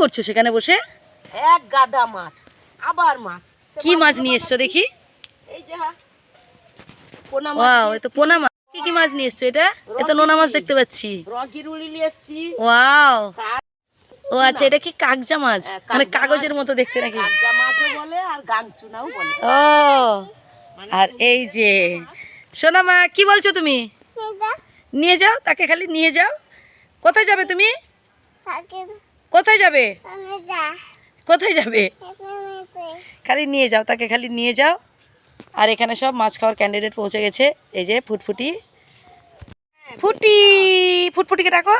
করছ সেখানে বসে? এক গাদা মাছ আবার মাছ। কি মাছ নিয়ে এসছো দেখি? এই যে হ্যাঁ পোনা মাছ ওয়াও তো পোনা মাছ। কি কি মাছ নিয়ে এসছো এটা? নোনা মাছ দেখতে পাচ্ছি। রকি নিয়ে এসছি। ওয়াও। ও আচ্ছা এটা কি কাগজা মাছ? হ্যাঁ, মানে কাগজের মতো দেখতে নাকি? কাগজা মাছও বলে আর গাংচুনাও বলে। ও আর এই যে সোনা মা কি বলছো তুমি? নিয়ে যাও। তাকে খালি নিয়ে যাও। কোথায় যাবে তুমি? কোথায় যাবে? কোথায় যাবে? খালি নিয়ে যাও তাকে খালি নিয়ে যাও। আর এখানে সব মাছ খাওয়ার ক্যান্ডিডেট পৌঁছে গেছে। এই যে ফুটফুটি। ফুটি ফুটফুটিকে ডাকো।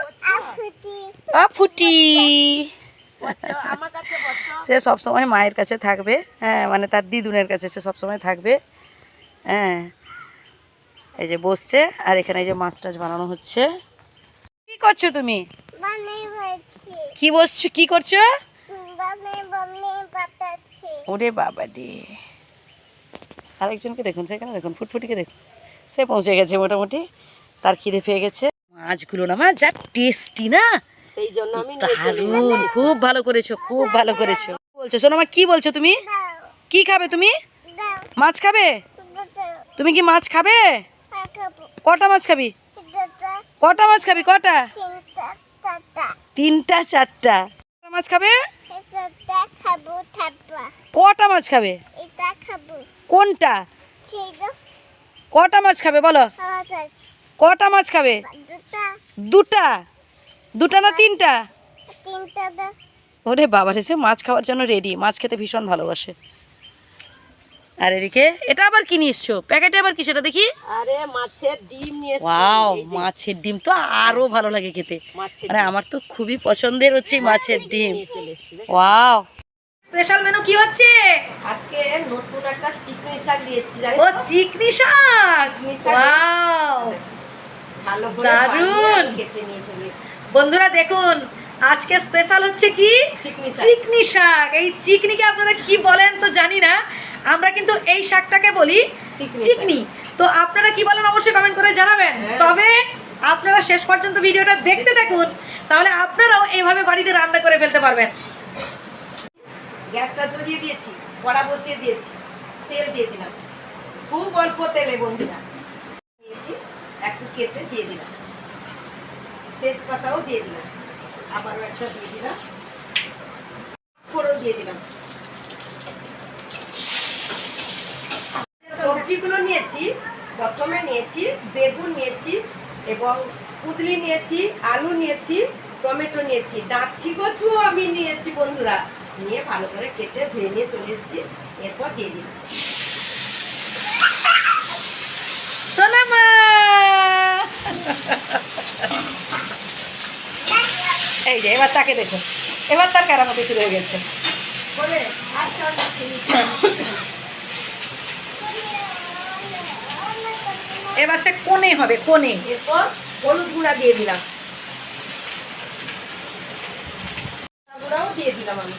আ ফুটি। বচ্চা, আমার কাছে বচ্চা। সে সব সময় মায়ের কাছে থাকবে। হ্যাঁ মানে তার দিদুনের কাছে সে সব সময় থাকবে। হ্যাঁ। এই যে বসছে। আর এখানে এই যে মাছ টাছ বানানো হচ্ছে। কি করছ তুমি? কি বসছো? কি করছ? ওরে বাবা রে আরেকজনকে দেখুন সেখানে দেখুন ফুটফুটিকে দেখুন। সে পৌঁছে গেছে মোটামুটি। তার খিদে পেয়ে গেছে। মাছগুলো না মা যা টেস্টি না। সেই জন্য আমি দারুণ খুব ভালো করেছ খুব ভালো করেছ। বলছো? শোনো মা কি বলছো তুমি? কি খাবে তুমি? মাছ খাবে? তুমি কি মাছ খাবে? কটা মাছ খাবি? কটা মাছ খাবি? কটা? তিনটা চারটা। মাছ খাবে? কটা মাছ খাবে? কোনটা? কটা মাছ খাবে বলো? কটা মাছ খাবে? দুটা। দুটা? না তিনটা? তিনটা ওরে বাবা সে মাছ খাওয়ার জন্য রেডি মাছ খেতে ভীষণ ভালোবাসে। আর এদিকে এটা আবার কি নিয়ে এসছো? প্যাকেটে আবার কি সেটা দেখি? আরে মাছের ডিম নিয়ে ওয়াও মাছের ডিম তো আরও ভালো লাগে খেতে। আরে আমার তো খুবই পছন্দের হচ্ছে মাছের ডিম নিয়ে। ওয়াও। স্পেশাল মেনু কি হচ্ছে? আজকে নতুন একটা চিকনি শাক দিয়ে এসছি ও চিকনি শাক। ওয়াও। ভালো করে আমি কেটে নিয়ে চলে এসছি। বন্ধুরা দেখুন আজকে স্পেশাল হচ্ছে কি? চিকনি শাক। চিকনি শাক। এই চিকনিকে আপনারা কি বলেন তো জানি না আমরা কিন্তু এই শাকটাকে বলি চিকনি। তো আপনারা কি বলেন অবশ্যই কমেন্ট করে জানাবেন। হ্যাঁ। তবে আপনারা শেষ পর্যন্ত ভিডিওটা দেখতে থাকুন তাহলে আপনারাও এইভাবে বাড়িতে রান্না করে ফেলতে পারবেন। গ্যাসটা জ্বলিয়ে দিয়েছি কড়া বসিয়ে দিয়েছি তেল দিয়ে দিলাম। খুব অল্প তেলে বন্ধুরা। দিয়েছি একটু কেটে দিয়ে দিলাম। তেজপাতাও দিয়ে দিলাম। আবারও একটা দিয়ে দিলাম। ফোড়ন দিয়ে দিলাম। সবজিগুলো নিয়েছি, প্রথমে নিয়েছি বেগুন নিয়েছি এবং কুদলি নিয়েছি, আলু নিয়েছি, টমেটো নিয়েছি। ডাঁটি কচু আমি নিয়েছি বন্ধুরা। নিয়ে ভালো করে কেটে ধুয়ে নিয়ে চলে এসেছি। এরপর দিয়ে সোনামা! এই যে, এবার তাকে দেখো। এবার তার কারামতি শুরু হয়ে গেছে করে আচ্ছা এবার সে কোণে হবে কোণে। এরপর হলুদ গুঁড়া দিয়ে দিলাম। গুঁড়াও দিয়ে দিলাম আমি।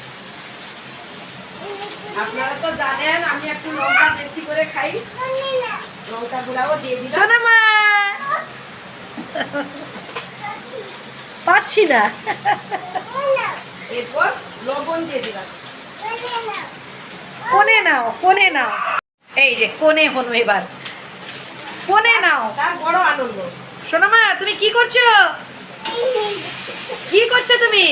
আপনারা তো জানেন আমি একটু লঙ্কা বেশি করে খাই। লঙ্কা গুঁড়াও দিয়ে দিলাম। সোনামা পাচ্ছি না। এরপর লবণ দিয়ে দিলাম। কোণে নাও কোণে নাও। এই যে কোণে হলো এবার। কোণে নাও। তার বড় আনন্দ। সোনামা তুমি কি করছ? কি করছ তুমি?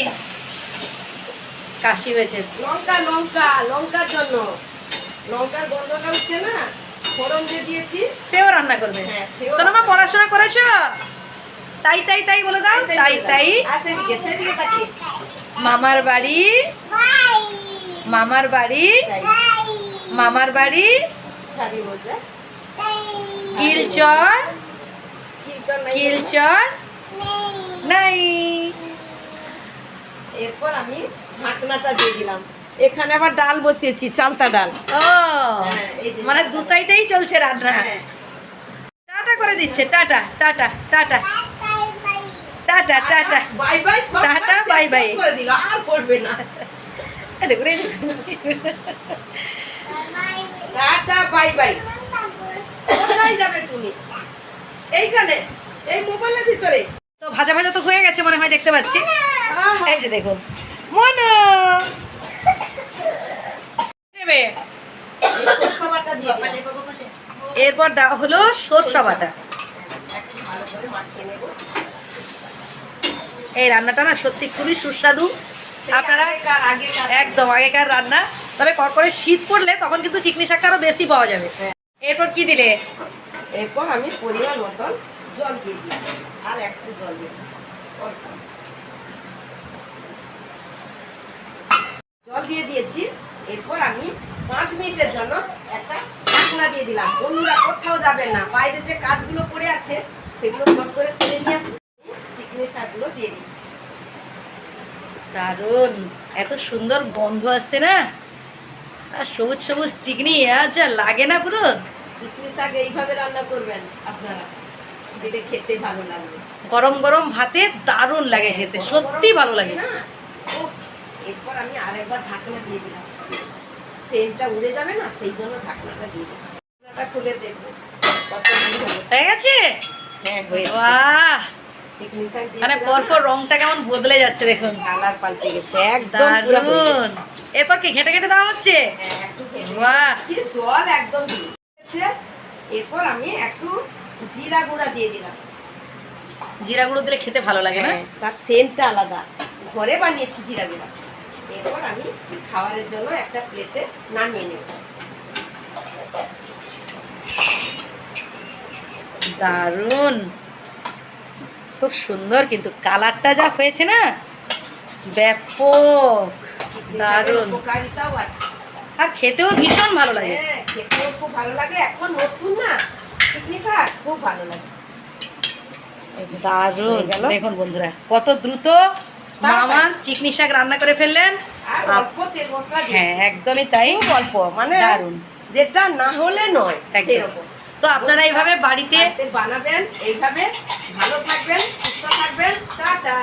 কাশি হয়েছে। লঙ্কা লঙ্কা লঙ্কার জন্য। লঙ্কার গন্ধটা উঠছে না? ফোড়ন দিয়ে দিয়েছি। সেও রান্না করবে। হ্যাঁ, সেও পড়াশোনা করেছ? তাই তাই তাই বলে দাও। তাই তাই মামার বাড়ি? মামার বাড়ি? মামার বাড়ি? কিলচর কিলচর নাই এরপর আমি ঢাকনাটা দিয়ে দিলাম। এখানে আবার ডাল বসিয়েছি চালতা ডাল। ও হ্যাঁ, মানে দু সাইডেই চলছে রান্না। হ্যাঁ। টাটা করে দিচ্ছে tata tata tata. Tata tata. Bye bye tata, bye bye. করে দিল আর করবে না। দেখুন। Tata bye bye. কোথায় যাবে তুমি? এইখানে এই মোবাইলের ভিতরে। তো ভাজা ভাজা তো হয়ে গেছে মনে হয় দেখতে পাচ্ছি। এই যে দেখুন। মনো। দেবে। এরপর দেওয়া হলো সরষা বাটা। এই রান্নাটা না সত্যি খুবই সুস্বাদু। আপনারা একদম আগেকার রান্না। তবে কড়কড়ে শীত পড়লে তখন কিন্তু চিকনি শাকটা আরও বেশি পাওয়া যাবে। এরপর কি দিলে? এরপর আমি পরিমাণ মতন জল দিয়ে দিই আর একটু জল দিয়ে জল দিয়ে দিয়েছি। এরপর আমি পাঁচ মিনিটের জন্য একটা ঢাকনা দিয়ে দিলাম। বন্ধুরা কোথাও যাবেন না। বাইরে যে কাজগুলো পড়ে আছে সেগুলো ফট করে সেরে নিয়ে আসি। চিকনি শাকগুলো দিয়ে দিচ্ছি। দারুণ! এত সুন্দর গন্ধ আসছে না? আর সবুজ সবুজ চিকনি আর যা লাগে না পুরো? চিকনি শাক এইভাবে রান্না করবেন আপনারা খেতে ভালো লাগবে। গরম গরম ভাতে দারুণ লাগে খেতে সত্যি ভালো লাগে। না এরপর আমি আরেকবার ঢাকনা দিয়ে দিলাম। সেন্টটা উড়ে যাবে না সেই জন্য ঢাকনাটা দিয়ে দিলাম। ঢাকনাটা খুলে দেখব কত হয়ে গেছে? হ্যাঁ হয়েছে বাহ! মানে পরপর রংটা কেমন বদলে যাচ্ছে দেখুন। কালার পাল্টে গেছে একদম পুরো হয়ে গেছে। দারুণ এরপর কি ঘেটে ঘেটে দেওয়া হচ্ছে? হ্যাঁ, বাহ। জল একদম। এরপর আমি একটু জিরা গুঁড়া দিয়ে দিলাম। জিরা গুঁড়ো দিলে খেতে ভালো লাগে না? হ্যাঁ, তার সেন্টটা আলাদা। ঘরে বানিয়েছি জিরা গুঁড়া। এরপর আমি খাবারের জন্য একটা প্লেটে নামিয়ে নেব। দারুণ! খুব সুন্দর কিন্তু কালারটা যা হয়েছে না? ব্যাপক! দারুণ! আর খেতেও ভীষণ ভালো লাগে। খুব ভালো লাগে। এখন নতুন না? চিকনি শাক খুব ভালো লাগে। দারুণ। দেখুন বন্ধুরা কত দ্রুত মামার চিকনি শাক রান্না করে ফেললেন। হ্যাঁ একদমই তাই। অল্প মানে দারুণ। যেটা না হলে নয়। সেরকম। তো আপনারা এইভাবে বাড়িতে বাড়িতে বানাবেন এইভাবে ভালো থাকবেন সুস্থ থাকবেন। টাটা।